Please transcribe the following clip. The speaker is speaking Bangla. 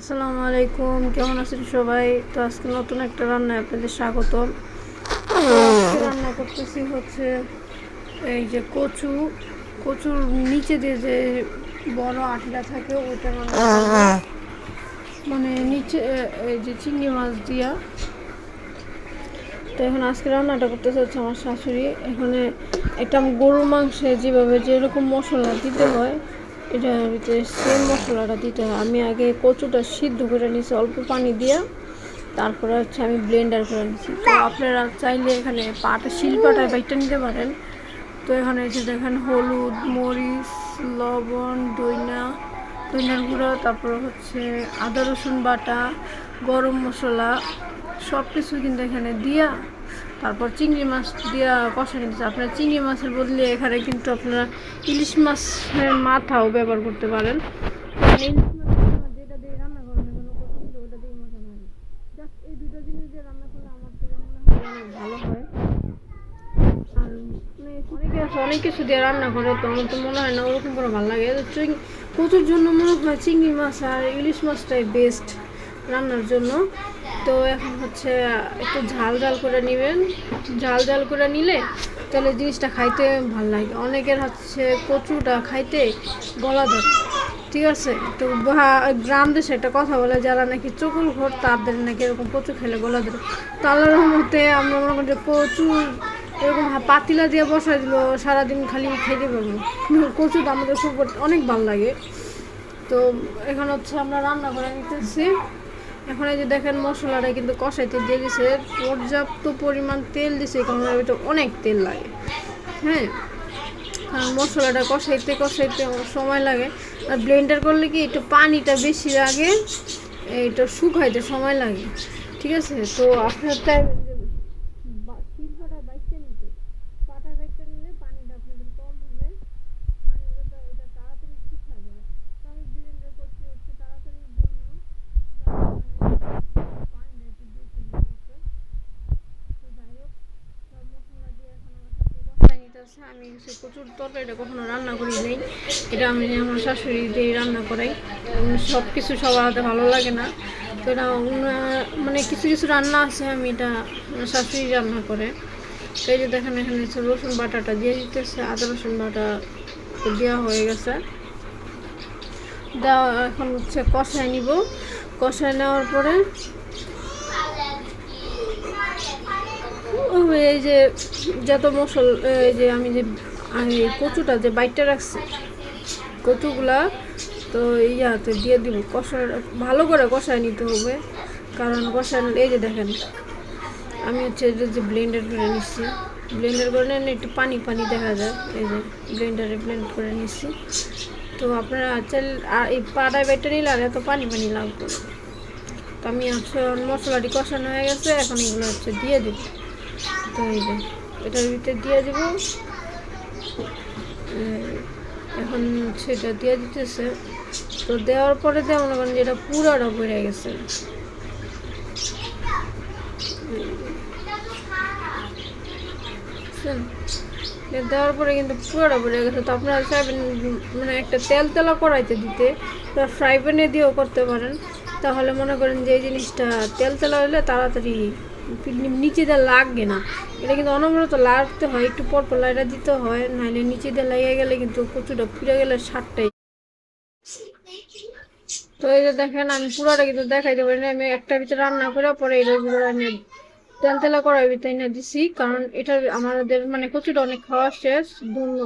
আসসালামু আলাইকুম, কেমন আছেন সবাই? তো আজকে নতুন একটা রান্নায় আপনাদের স্বাগত রান্না করতেছি হচ্ছে এই যে কচু, কচুর নিচে দিয়ে যে বড় আটিটা থাকে, ওইটা মানে নিচে এই যে চিংড়ি মাছ দিয়া। তো এখন আজকে রান্নাটা করতেছে হচ্ছে আমার শাশুড়ি। এখানে একটা গরুর মাংসে যেভাবে যেরকম মশলা দিতে হয় এটার ভিতরে সেম মশলাটা দিতে হয়। আমি আগে কচুটা সিদ্ধ করে নিয়েছি অল্প পানি দিয়া। তারপরে হচ্ছে আমি ব্লেন্ডার করে নিছি। তো আপনারা চাইলে এখানে পাটা, শিলপাটায় বাইটটা নিতে পারেন। তো এখানে এসে দেখেন হলুদ, মরিচ, লবণ, দইনা, দইনার গুঁড়ো, তারপর হচ্ছে আদা রসুন বাটা, গরম মশলা সব কিছু কিন্তু এখানে দিয়া তারপর চিংড়ি মাছ দিয়া কষা নিতেছে। আপনারা চিংড়ি মাছের বদলে এখানে কিন্তু আপনারা ইলিশ মাছের মাথাও ব্যবহার করতে পারেন। অনেক আছে, অনেক কিছু দিয়ে রান্না করে, তো আমার তো মনে হয় না ওরকম করে ভালো লাগে। কচুর জন্য মনে হয় চিংড়ি মাছ আর ইলিশ মাছটাই বেস্ট রান্নার জন্য। তো এখন হচ্ছে, একটু ঝাল ঝাল করে নেবেন। ঝাল ঝাল করে নিলে তাহলে জিনিসটা খাইতে ভালো লাগে। অনেকের হচ্ছে কচুটা খাইতে গলা ধরে। ঠিক আছে? তো গ্রাম দেশে একটা কথা বলে, যারা নাকি চকুল ঘর, তাদের নাকি এরকম কচু খেলে গলা ধরে। তো আল্লাহ আমরা মনে করি যে কচু এরকম পাতিলা দিয়ে বসাই দিল, সারাদিন খালি খেতে পারব। কিন্তু কচুটা আমাদের খুব অনেক ভালো লাগে। তো এখন হচ্ছে আমরা রান্না করে নিতেছি। এখন এই যে দেখেন মশলাটা কিন্তু কষাইতে দিয়ে দিছে, পর্যাপ্ত পরিমাণ তেল দিছে, কারণ ওইটা অনেক তেল লাগে। হ্যাঁ? কারণ মশলাটা কষাইতে কষাইতে সময় লাগে। আর ব্লেন্ডার করলে কি একটু পানিটা বেশি লাগে, এইটা শুকাইতে সময় লাগে। ঠিক আছে? তো আপনার তাই শিল্পটা বাইকটা নিতে পাটায় বাইকটা নিলে পানিটা আপনাদের কম হবে পানি হলে তো এটা তাড়াতাড়ি শুকা যায় তো আমি ব্লেন্ডার করছি হচ্ছে তাড়াতাড়ির জন্য পানিটা একটু বেশি লাগছে তো যাই হোক সব মশলা দিয়ে এখন আমার শাশুড়ি নিতেছে আমি কিছু প্রচুর তরকারিটা কখনো রান্না করি নাই। এটা আমি আমার শাশুড়ি দিয়ে রান্না করাই সব কিছু সবার হাতে ভালো লাগে না। তো এটা মানে কিছু কিছু রান্না আছে, আমি এটা শাশুড়ি রান্না করে। তো এই যে দেখেন, এখানে হচ্ছে রসুন বাটাটা দিয়ে দিতেছে, আদা রসুন বাটা দেওয়া হয়ে গেছে। দেওয়া এখন হচ্ছে কষায় নিব। কষায় নেওয়ার পরে এই যে যত মশল, এই যে আমি যে, আমি কচুটা যে বাইটটা রাখছি, কচুগুলা তো ইয়াতে দিয়ে দিব, কষা, ভালো করে কষায় নিতে হবে। কারণ কষায় এই যে দেখেন, আমি হচ্ছে যে ব্লেন্ডার করে নিচ্ছি ব্লেন্ডার করে নিলে একটু পানি পানি দেখা যায়, এই যে ব্লেন্ডারে ব্লেন্ড করে নিচ্ছি তো আপনারা চাইলে, আর এই পাড়ায় বাইটটা নিলে আর এত পানি পানি লাগবে তো আমি হচ্ছে মশলাটি কষানো হয়ে গেছে, এখন এগুলো হচ্ছে দিয়ে দিব। তো এটার ভিতরে দিয়ে দিব। এখন এটা দিয়ে দিতেছে। তো দেওয়ার পরে দিয়ে মনে করেন যে এটা পুরাটা বেড়ে গেছে? দেওয়ার পরে কিন্তু পুরোটা বেড়ে গেছে। তো আপনারা চাইবেন মানে একটা তেল তেলা কড়াইতে দিতে, বা ফ্রাই প্যানে দিয়েও করতে পারেন। তাহলে মনে করেন যে এই জিনিসটা তেল তেলা হলে তাড়াতাড়ি নিচে দিয়ে লাগবে না। এটা কিন্তু অনবরত লাগতে হয়, একটু পর পর লাইটা দিতে হয়, নাহলে নিচে দিয়ে লেগে গেলে কিন্তু কচুটা পুড়ে গেলে সারটাই তো এই যে দেখেন, আমি পুরোটা কিন্তু দেখাইতে পারি না। আমি একটা ভিতরে রান্না করে পরে এটার ভিতরে আমি তেল তেলা করার ভিতরে দিছি, কারণ এটা আমাদের মানে কচুটা অনেক খাওয়া শেষ, ধন্য